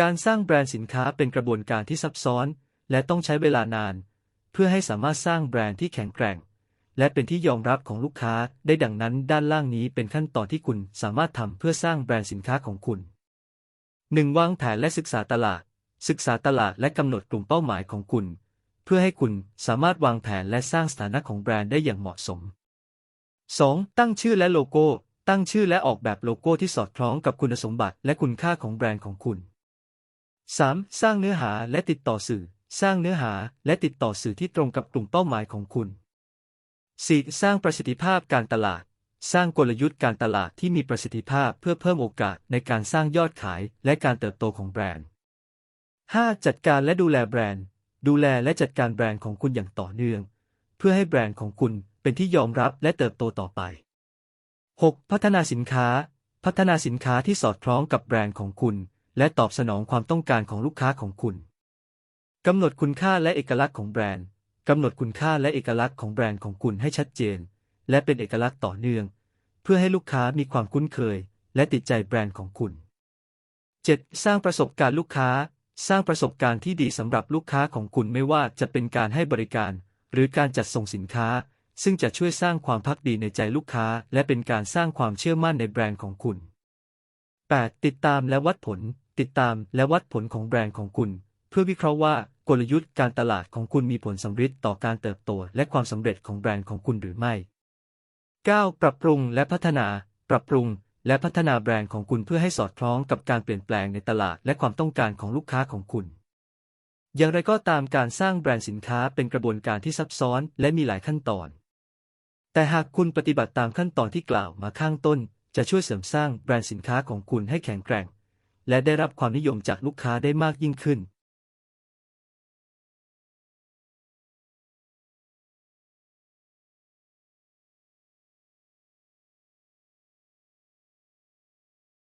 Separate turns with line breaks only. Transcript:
การสร้างแบรนด์สินค้าเป็นกระบวนการที่ซับซ้อน และต้องใช้เวลานาน เพื่อให้สามารถสร้างแบรนด์ที่แข็งแกร่ง และเป็นที่ยอมรับของลูกค้าได้ดังนั้นด้านล่างนี้เป็นขั้นตอนที่คุณสามารถทำเพื่อสร้างแบรนด์สินค้าของคุณ 1. วางแผนและศึกษาตลาด ศึกษาตลาดและกำหนดกลุ่มเป้าหมายของคุณ เพื่อให้คุณสามารถวางแผนและสร้างสถานะของแบรนด์ได้อย่างเหมาะสม 2. ตั้งชื่อและโลโก้ ตั้งชื่อและออกแบบโลโก้ที่สอดคล้องกับคุณสมบัติและคุณค่าของแบรนด์ของคุณ 3. สร้างเนื้อหาและติดต่อสื่อ สร้างเนื้อหาและติดต่อสื่อที่ตรงกับกลุ่มเป้าหมายของคุณ 4. สร้างประสิทธิภาพการตลาด สร้างกลยุทธ์การตลาดที่มีประสิทธิภาพเพื่อเพิ่มโอกาสในการสร้างยอดขายและการเติบโตของแบรนด์ 5. จัดการและดูแลแบรนด์ ดูแลและจัดการแบรนด์ของคุณอย่างต่อเนื่อง เพื่อให้แบรนด์ของคุณเป็นที่ยอมรับและเติบโตต่อไป 6. พัฒนาสินค้า พัฒนาสินค้าที่สอดคล้องกับแบรนด์ของคุณ และตอบสนองความต้องการของลูกค้าของคุณ กำหนดคุณค่าและเอกลักษณ์ของแบรนด์ กำหนดคุณค่าและเอกลักษณ์ของแบรนด์ของคุณให้ชัดเจน และเป็นเอกลักษณ์ต่อเนื่อง เพื่อให้ลูกค้ามีความคุ้นเคย และติดใจแบรนด์ของคุณ 7. สร้างประสบการณ์ลูกค้า สร้างประสบการณ์ที่ดีสำหรับลูกค้าของคุณไม่ว่าจะเป็นการให้บริการ หรือการจัดส่งสินค้า ซึ่งจะช่วยสร้างความพักดีในใจลูกค้า และเป็นการสร้างความเชื่อมั่นในแบรนด์ของคุณ 8. ติดตามและวัดผล ติดตามและวัดผลของแบรนด์ของคุณ เพื่อวิเคราะห์ว่ากลยุทธ์การตลาดของคุณมีผลสำเร็จต่อการเติบโตและความสำเร็จของแบรนด์ของคุณหรือไม่ 9. ปรับปรุงและพัฒนา ปรับปรุงและพัฒนาแบรนด์ของคุณเพื่อให้สอดคล้องกับการเปลี่ยนแปลงในตลาดและความต้องการของลูกค้าของคุณ อย่างไรก็ตามการสร้างแบรนด์สินค้าเป็นกระบวนการที่ซับซ้อนและมีหลายขั้นตอน แต่หากคุณปฏิบัติตามขั้นตอนที่กล่าวมาข้างต้น จะช่วยเสริมสร้างแบรนด์สินค้าของคุณให้แข็งแกร่ง และได้รับความนิยมจากลูกค้าได้มากยิ่งขึ้น